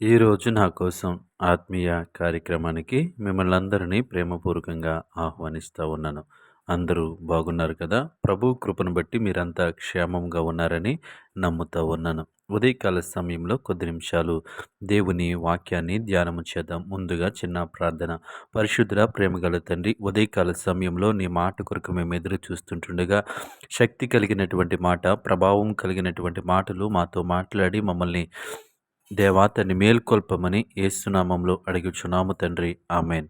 ఈరోజు నా కోసం ఆత్మీయ కార్యక్రమానికి మిమ్మల్ని అందరినీ ప్రేమపూర్వకంగా ఆహ్వానిస్తూ ఉన్నాను. అందరూ బాగున్నారు కదా? ప్రభు కృపను బట్టి మీరంతా క్షేమంగా ఉన్నారని నమ్ముతూ ఉన్నాను. ఉదయకాల సమయంలో కొద్ది నిమిషాలు దేవుని వాక్యాన్ని ధ్యానము చేద్దాం. ముందుగా చిన్న ప్రార్థన. పరిశుద్ధుల ప్రేమగల తండ్రి ఉదయకాల సమయంలో నీ మాట కొరకు మేము ఎదురు చూస్తుంటుండగా శక్తి కలిగినటువంటి మాట ప్రభావం కలిగినటువంటి మాటలు మాతో మాట్లాడి మమ్మల్ని దేవాతని మేల్కొల్పమని ఏసునామంలో అడుగుచున్నాము తండ్రి. ఆమెన్.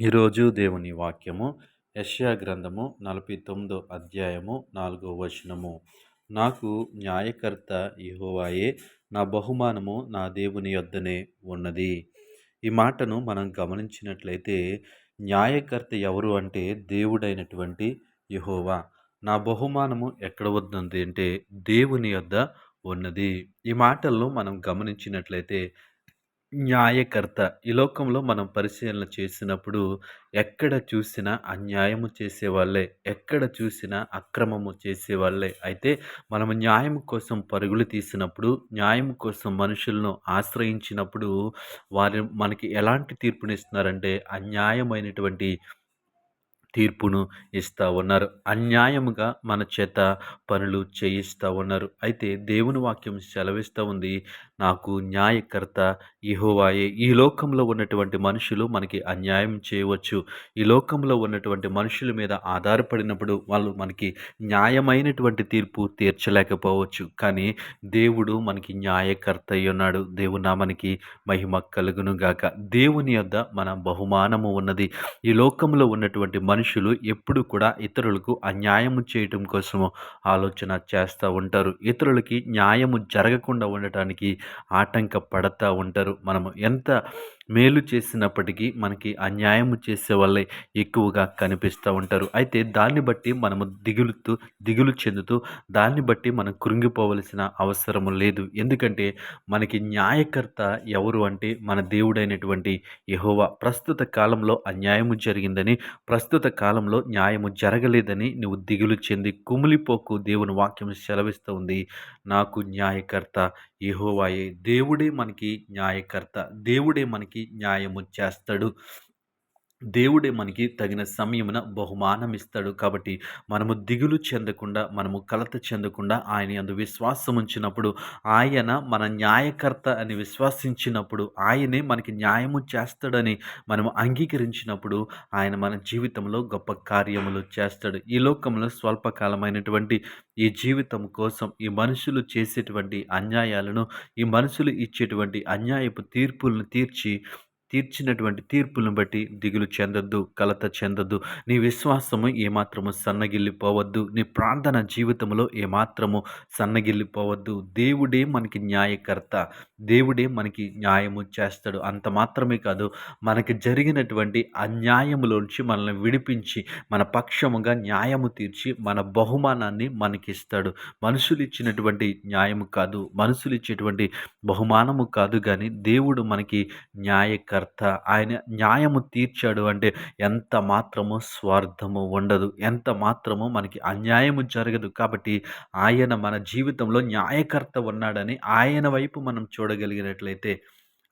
ఈరోజు దేవుని వాక్యము యష్యా గ్రంథము నలభై తొమ్మిదో అధ్యాయము నాలుగో వచనము. నాకు న్యాయకర్త ఇహోవాయే నా బహుమానము నా దేవుని యొద్దనే ఉన్నది. ఈ మాటను మనం గమనించినట్లయితే న్యాయకర్త ఎవరు అంటే దేవుడైనటువంటి యహోవా. నా బహుమానము ఎక్కడ వద్దంది అంటే దేవుని యొద్ద ఉన్నది. ఈ మాటల్లో మనం గమనించినట్లయితే న్యాయకర్త ఈ లోకంలో మనం పరిశీలన చేసినప్పుడు ఎక్కడ చూసినా అన్యాయము చేసేవాళ్ళే ఎక్కడ చూసినా అక్రమము చేసేవాళ్ళే. అయితే మనము న్యాయం కోసం పరుగులు తీసినప్పుడు న్యాయం కోసం మనుషులను ఆశ్రయించినప్పుడు వారు మనకి ఎలాంటి తీర్పునిస్తున్నారంటే అన్యాయమైనటువంటి తీర్పును ఇస్తూ ఉన్నారు. అన్యాయముగా మన చేత పనులు చేయిస్తూ ఉన్నారు. అయితే దేవుని వాక్యం సెలవిస్తూ ఉంది. నాకు న్యాయకర్త ఇహోవాయే ఈ లోకంలో ఉన్నటువంటి మనుషులు మనకి అన్యాయం చేయవచ్చు. ఈ లోకంలో ఉన్నటువంటి మనుషుల మీద ఆధారపడినప్పుడు వాళ్ళు మనకి న్యాయమైనటువంటి తీర్పు తీర్చలేకపోవచ్చు. కానీ దేవుడు మనకి న్యాయకర్త అయి ఉన్నాడు. దేవునా మనకి మహిమ కలుగును గాక దేవుని యొద్ద మన బహుమానము ఉన్నది. ఈ లోకంలో ఉన్నటువంటి మనుషులు ఎప్పుడు కూడా ఇతరులకు అన్యాయము చేయటం కోసము ఆలోచన చేస్తూ ఉంటారు. ఇతరులకి న్యాయము జరగకుండా ఉండటానికి ఆటంక పడతా ఉంటారు. మనము ఎంత మేలు చేసినప్పటికీ మనకి అన్యాయం చేసే వాళ్ళే ఎక్కువగా కనిపిస్తూ ఉంటారు. అయితే దాన్ని బట్టి మనము దిగులుతూ దిగులు చెందుతూ దాన్ని బట్టి మనం కృంగిపోవలసిన అవసరం లేదు. ఎందుకంటే మనకి న్యాయకర్త ఎవరు అంటే మన దేవుడైనటువంటి యహోవా. ప్రస్తుత కాలంలో అన్యాయము జరిగిందని ప్రస్తుత కాలంలో న్యాయము జరగలేదని నువ్వు దిగులు చెంది కుమిలిపోకు దేవుని వాక్యం సెలవిస్తూ ఉంది. నాకు న్యాయకర్త యహోవాయే. దేవుడే మనకి న్యాయకర్త. దేవుడే మనకి న్యాయము చేస్తాడు దేవుడే మనకి తగిన సమయమున బహుమానం ఇస్తాడు కాబట్టి మనము దిగులు చెందకుండా మనము కలత చెందకుండా ఆయన అందు విశ్వాసం ఉంచినప్పుడు ఆయన మన న్యాయకర్త అని విశ్వాసించినప్పుడు ఆయనే మనకి న్యాయము చేస్తాడని మనము అంగీకరించినప్పుడు ఆయన మన జీవితంలో గొప్ప కార్యములు చేస్తాడు. ఈ లోకంలో స్వల్పకాలమైనటువంటి ఈ జీవితం కోసం ఈ మనుషులు చేసేటువంటి అన్యాయాలను ఈ మనుషులు ఇచ్చేటువంటి అన్యాయపు తీర్పులను తీర్చి తీర్చినటువంటి తీర్పులను బట్టి దిగులు చెందొద్దు కలత చెందొద్దు. నీ విశ్వాసము ఏమాత్రము సన్నగిల్లిపోవద్దు. నీ ప్రార్థన జీవితంలో ఏమాత్రము సన్నగిల్లిపోవద్దు. దేవుడే మనకి న్యాయకర్త. దేవుడే మనకి న్యాయము చేస్తాడు. అంత మాత్రమే కాదు మనకి జరిగినటువంటి అన్యాయములోంచి మనల్ని విడిపించి మన పక్షముగా న్యాయము తీర్చి మన బహుమానాన్ని మనకిస్తాడు. మనుషులు ఇచ్చినటువంటి న్యాయము కాదు మనుషులు ఇచ్చేటువంటి బహుమానము కాదు కానీ దేవుడు మనకి న్యాయకర్త. కర్త. ఆయన న్యాయము తీర్చాడు అంటే ఎంత మాత్రము స్వార్థము ఉండదు. ఎంత మాత్రము మనకి అన్యాయము జరగదు. కాబట్టి ఆయన మన జీవితంలో న్యాయకర్త ఉన్నాడని ఆయన వైపు మనం చూడగలిగినట్లయితే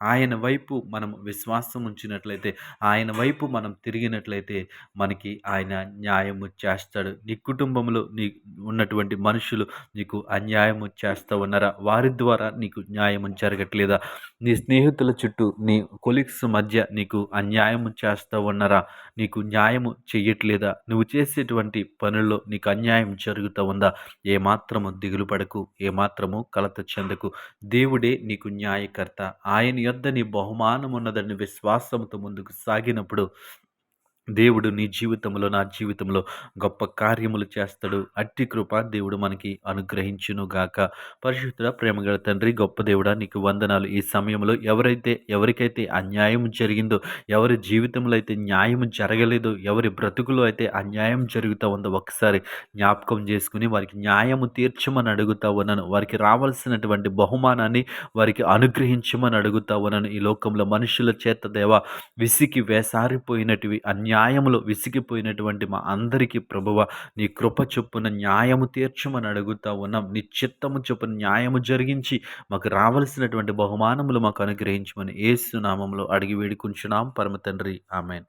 ఆయన వైపు మనం విశ్వాసం ఉంచినట్లయితే ఆయన వైపు మనం తిరిగినట్లయితే మనకి ఆయన న్యాయము చేస్తాడు. నీ కుటుంబంలో నీ ఉన్నటువంటి మనుషులు నీకు అన్యాయము చేస్తూ ఉన్నారా? వారి ద్వారా నీకు న్యాయము జరగట్లేదా? నీ స్నేహితుల చుట్టూ నీ కొలిక్స్ మధ్య నీకు అన్యాయము చేస్తూ ఉన్నారా? నీకు న్యాయము చెయ్యట్లేదా? నువ్వు చేసేటువంటి పనుల్లో నీకు అన్యాయం జరుగుతూ ఉందా? ఏమాత్రము దిగులు పడకు ఏమాత్రము కలత చెందకు. దేవుడే నీకు న్యాయకర్త. ఆయన యొద్ద నీ బహుమానం ఉన్నదని విశ్వాసంతో ముందుకు సాగినప్పుడు దేవుడు నీ జీవితంలో నా జీవితంలో గొప్ప కార్యములు చేస్తాడు. అట్టి కృప దేవుడు మనకి అనుగ్రహించును గాక. పరిశుద్ధ ప్రేమగల తండ్రి గొప్ప దేవుడా నీకు వందనాలు. ఈ సమయంలో ఎవరైతే ఎవరికైతే అన్యాయం జరిగిందో ఎవరి జీవితంలో అయితే న్యాయం జరగలేదో ఎవరి బ్రతుకులో అయితే అన్యాయం జరుగుతూ ఉందో ఒకసారి జ్ఞాపకం చేసుకుని వారికి న్యాయము తీర్చమని అడుగుతా ఉన్నాను. వారికి రావాల్సినటువంటి బహుమానాన్ని వారికి అనుగ్రహించమని అడుగుతా ఉన్నాను. ఈ లోకంలో మనుషుల చేత దేవ విసికి వేసారిపోయినటివి అన్యాయం న్యాయములో విసిగిపోయినటువంటి మా అందరికీ ప్రభువ నీ కృప చొప్పున న్యాయము తీర్చమని అడుగుతా ఉన్నాం. నీ చిత్తము చొప్పున న్యాయము జరిగించి మాకు రావలసినటువంటి బహుమానములు మాకు అనుగ్రహించమని ఏసు నామంలో అడిగి వేడుకుంటున్నాం పరమ తండ్రి. ఆమెన్.